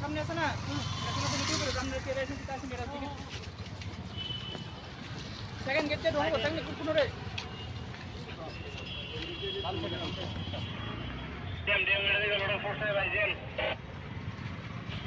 সামনে আছে না? সেকেন্ড গেটে ঢোকা সেকেন্ড গেট কোন রে। ডেম ডেম রে লোড ফোর্স ভাই জেন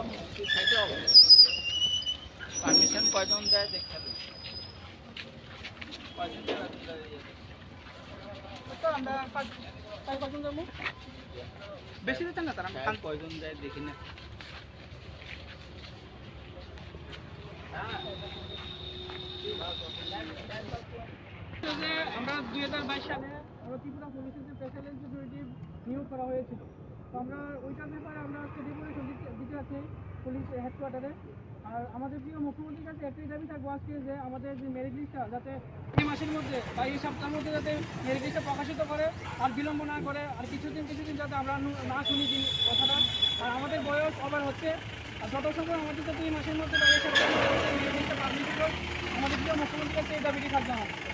এটা এটা পারমিশন কয়জন দেয় দেখতে হবে কয়জন দেয় রাত্রে তো আমরা যাব বেশি দিতেন না তারা আমরা কয়জন দেয় দেখি না। যে আমরা দুই হাজার বাইশ সালে ত্রিপুরা পুলিশের যে স্পেশাল সিকিউরিটি নিয়োগ করা হয়েছিল। তো আমরা ওইটার ব্যাপারে আমরা স্টেডিয়ামে দিতে আছি পুলিশ হেডকোয়ার্টারে আর আমাদের প্রিয় মুখ্যমন্ত্রীর কাছে একটাই দাবি থাকব আজকে যে আমাদের যে মেরিট লিস্টটা যাতে এই মাসের মধ্যে বা এই সপ্তাহের মধ্যে যাতে মেরিট লিস্টটা প্রকাশিত করে আর বিলম্ব না করে, আর কিছুদিন কিছুদিন যাতে আমরা না শুনি কথাটা। আর আমাদের বয়স আবার হচ্ছে, আর যত সময় আমাদের যাতে এই মাসের মধ্যে বা এই সপ্তাহের মধ্যে মেরিট লিস্টটা পাবলিশ আমাদের প্রিয় মুখ্যমন্ত্রীর কাছে এই দাবিটি থাকবে আমাদের